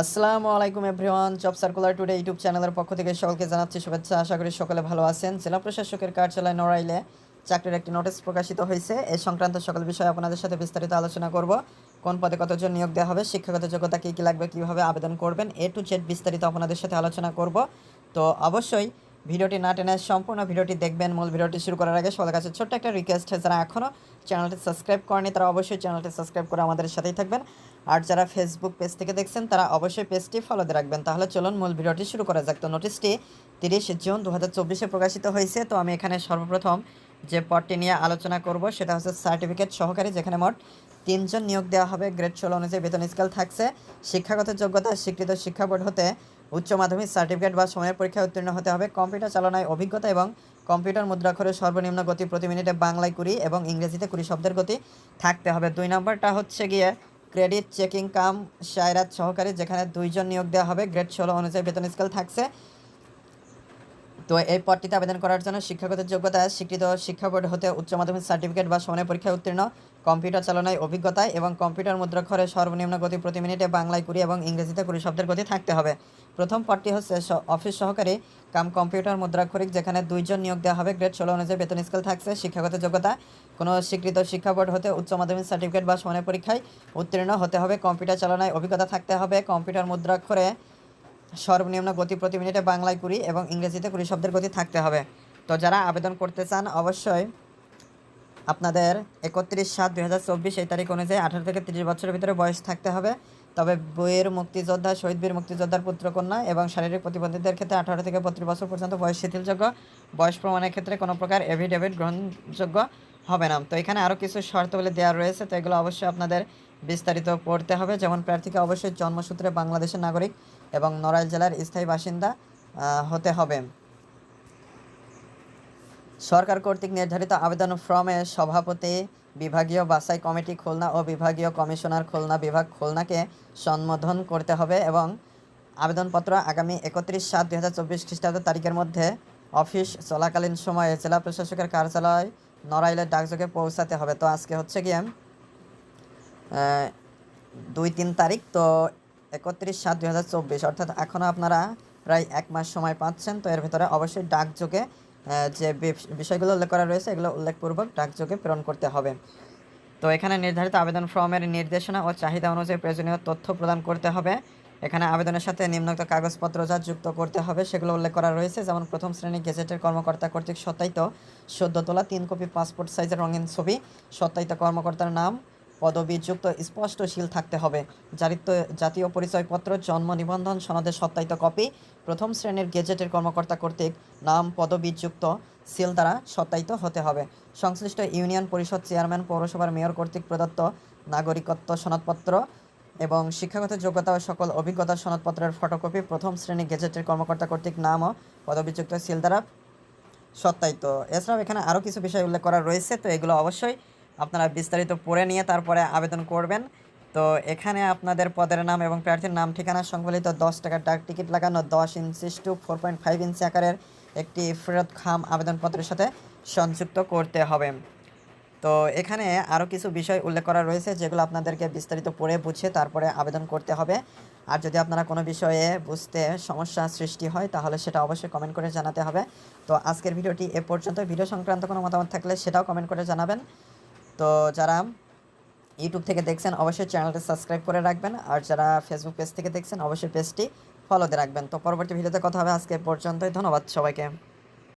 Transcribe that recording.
আসসালামু আলাইকুম everyone, job circular today YouTube চ্যানেলের পক্ষ থেকে সকলকে জানাচ্ছি শুভেচ্ছা। আশা করি সকলে ভালো আছেন। জেলা প্রশাসকের কার্যালয় নড়াইলে চাকরির একটি নোটিশ প্রকাশিত হয়েছে। এই সংক্রান্ত সকল বিষয়ে আপনাদের সাথে বিস্তারিত আলোচনা করব। কোন পদে কতজন নিয়োগ দেওয়া হবে, শিক্ষাগত যোগ্যতা কী কী লাগবে, কীভাবে আবেদন করবেন, এ টু জেড বিস্তারিত আপনাদের সাথে আলোচনা করব। তো অবশ্যই ভিডিওটি না টেনে সম্পূর্ণ ভিডিওটি দেখবেন। মূল ভিডিওটি শুরু করার আগে সবার কাছে ছোট্ট একটা রিকোয়েস্ট যারা এখনও চ্যানেলটি সাবস্ক্রাইব করেনি তারা অবশ্যই চ্যানেলটি সাবস্ক্রাইব করে আমাদের সাথেই থাকবেন। আর যারা ফেসবুক পেজ থেকে দেখছেন, তারা অবশ্যই পেজটি ফলো দিয়ে রাখবেন। তাহলে চলুন মূল ভিডিওটি শুরু করা যাক। তো নোটিশটি তিরিশ জুন দু হাজার চব্বিশে প্রকাশিত হয়েছে। তো আমি এখানে সর্বপ্রথম যে পদটি নিয়ে আলোচনা করব, সেটা হচ্ছে সার্টিফিকেট সহকারী, যেখানে মোট তিনজন নিয়োগ দেওয়া হবে। গ্রেড ষোলো অনুযায়ী বেতন স্কেল থাকছে। শিক্ষাগত যোগ্যতা, স্বীকৃত শিক্ষা বোর্ড হতে উচ্চ মাধ্যমিক সার্টিফিকেট বা সময়ের পরীক্ষায় উত্তীর্ণ হতে হবে। কম্পিউটার চালনায় অভিজ্ঞতা এবং কম্পিউটার মুদ্রাক্ষরের সর্বনিম্ন গতি প্রতি মিনিটে বাংলায় কুড়ি এবং ইংরেজিতে কুড়ি শব্দের গতি থাকতে হবে। দুই নম্বরটা হচ্ছে গিয়ে ক্রেডিট চেকিং কাম সায়রাত সহকারী যেখানে দুইজন নিয়োগ দেওয়া হবে, গ্রেড ষোলো অনুযায়ী বেতন স্কেল থাকছে। তো এই পদটিতে আবেদন করার জন্য শিক্ষাগত যোগ্যতা, স্বীকৃত শিক্ষা বোর্ড হতে উচ্চ মাধ্যমিক সার্টিফিকেট বা সমানের পরীক্ষায় উত্তীর্ণ, কম্পিউটার চালনায় অভিজ্ঞতা এবং কম্পিউটার মুদ্রাক্ষরে সর্বনিম্ন গতি প্রতি মিনিটে বাংলায় কুড়ি এবং ইংরেজিতে কুড়ি শব্দের গতি থাকতে হবে। প্রথম পদটি হচ্ছে অফিস সহকারী কাম কম্পিউটার মুদ্রাক্ষরিক যেখানে দুইজন নিয়োগ দেওয়া হবে। গ্রেড ষোলো অনুযায়ী বেতন স্কেল থাকছে, শিক্ষাগত যোগ্যতা। কোনো স্বীকৃত শিক্ষা বোর্ড হতে উচ্চ মাধ্যমিক সার্টিফিকেট বা সমানের পরীক্ষায় উত্তীর্ণ হতে হবে। কম্পিউটার চালনায় অভিজ্ঞতা থাকতে হবে। কম্পিউটার মুদ্রাক্ষরে সর্বনিম্ন গতি প্রতি মিনিটে বাংলায় কুড়ি এবং ইংরেজিতে কুড়ি শব্দের গতি থাকতে হবে। তো যারা আবেদন করতে চান, অবশ্যই আপনাদের একত্রিশ সাত দুই হাজার চব্বিশ এই তারিখ অনুযায়ী আঠারো থেকে তিরিশ বছরের ভিতরে বয়স থাকতে হবে। তবে বইয়ের মুক্তিযোদ্ধা, শহীদ বীর মুক্তিযোদ্ধার পুত্রকন্যা এবং শারীরিক প্রতিবন্ধীদের ক্ষেত্রে আঠারো থেকে বত্রিশ বছর পর্যন্ত বয়স শিথিলযোগ্য। বয়স প্রমাণের ক্ষেত্রে কোনো প্রকার এভিডেভিট গ্রহণযোগ্য হবে না। তো এখানে আরও কিছু শর্তাবলী দেওয়া রয়েছে, তো এগুলো অবশ্যই আপনাদের বিস্তারিত পড়তে হবে। যেমন প্রার্থীকে অবশ্যই জন্মসূত্রে বাংলাদেশের নাগরিক এবং নড়াইল জেলার স্থায়ী বাসিন্দা হতে হবে। সরকার কর্তৃক নির্ধারিত আবেদন ফর্মে সভাপতি, বিভাগীয় বাছাই কমিটি খুলনা ও বিভাগীয় কমিশনার খুলনা বিভাগ খুলনাকে সম্বোধন করতে হবে এবং আবেদনপত্র আগামী একত্রিশ সাত দুই হাজার চব্বিশ খ্রিস্টাব্দ তারিখের মধ্যে অফিস চলাকালীন সময়ে জেলা প্রশাসকের কার্যালয় নড়াইলের ডাকযোগে পৌঁছাতে হবে। তো আজকে হচ্ছে গিয়ে দুই তিন তারিখ, তো একত্রিশ সাত দুই হাজার চব্বিশ। অর্থাৎ এখনও আপনারা প্রায় এক মাস সময় পাচ্ছেন, তো এর ভিতরে অবশ্যই ডাকযোগে যে বিষয়গুলো উল্লেখ করা রয়েছে, এগুলো উল্লেখপূর্বক ডাকযোগে প্রেরণ করতে হবে। তো এখানে নির্ধারিত আবেদন ফর্মের নির্দেশনা ও চাহিদা অনুযায়ী প্রয়োজনীয় তথ্য প্রদান করতে হবে। এখানে আবেদনের সাথে নিম্নোক্ত কাগজপত্র যা যুক্ত করতে হবে, সেগুলো উল্লেখ করা রয়েছে। যেমন প্রথম শ্রেণি গেজেটের কর্মকর্তা কর্তৃক সত্যায়িত সদ্য তোলা, তিন কপি পাসপোর্ট সাইজের রঙিন ছবি, সত্যায়িত কর্মকর্তার নাম পদবিযুক্ত স্পষ্টশীল থাকতে হবে। জারিত জাতীয় পরিচয়পত্র, জন্ম নিবন্ধন, সনদের সত্যায়িত কপি, প্রথম শ্রেণির গেজেটের কর্মকর্তা কর্তৃক নাম পদবিযুক্ত সিল দ্বারা সত্যায়িত হতে হবে। সংশ্লিষ্ট ইউনিয়ন পরিষদ চেয়ারম্যান, পৌরসভার মেয়র কর্তৃক প্রদত্ত নাগরিকত্ব সনদপত্র এবং শিক্ষাগত যোগ্যতা ও সকল অভিজ্ঞতার সনদপত্রের ফটোকপি, প্রথম শ্রেণি গেজেটের কর্মকর্তা কর্তৃক নাম ও পদবিযুক্ত সিল দ্বারা সত্যায়িত। এছাড়াও এখানে আরও কিছু বিষয় উল্লেখ করা রয়েছে, তো এগুলো অবশ্যই আপনারা বিস্তারিত পড়ে নিয়ে তারপরে আবেদন করবেন। তো এখানে আপনাদের পদের নাম এবং প্রার্থীর নাম, ঠিকানা সংবলিত দশ টাকার ডাক টিকিট লাগানো দশ inch to four point five inch আকারের একটি ফেরত খাম আবেদনপত্রের সাথে সংযুক্ত করতে হবে। তো এখানে আরও কিছু বিষয় উল্লেখ করা রয়েছে যেগুলো আপনাদেরকে বিস্তারিত পড়ে বুঝে তারপরে আবেদন করতে হবে। আর যদি আপনারা কোনো বিষয়ে বুঝতে সমস্যা সৃষ্টি হয়, তাহলে সেটা অবশ্যই কমেন্ট করে জানাতে হবে। তো আজকের ভিডিওটি এ পর্যন্ত। ভিডিও সংক্রান্ত কোনো মতামত থাকলে সেটাও কমেন্ট করে জানাবেন। তো যারা ইউটিউব থেকে দেখছেন, অবশ্যই চ্যানেলটা সাবস্ক্রাইব করে রাখবেন। আর যারা ফেসবুক পেজ থেকে দেখছেন, অবশ্যই পেজটি ফলোতে রাখবেন। তো পরবর্তী ভিডিওতে কথা হবে। আজকে পর্যন্তই। ধন্যবাদ সবাইকে।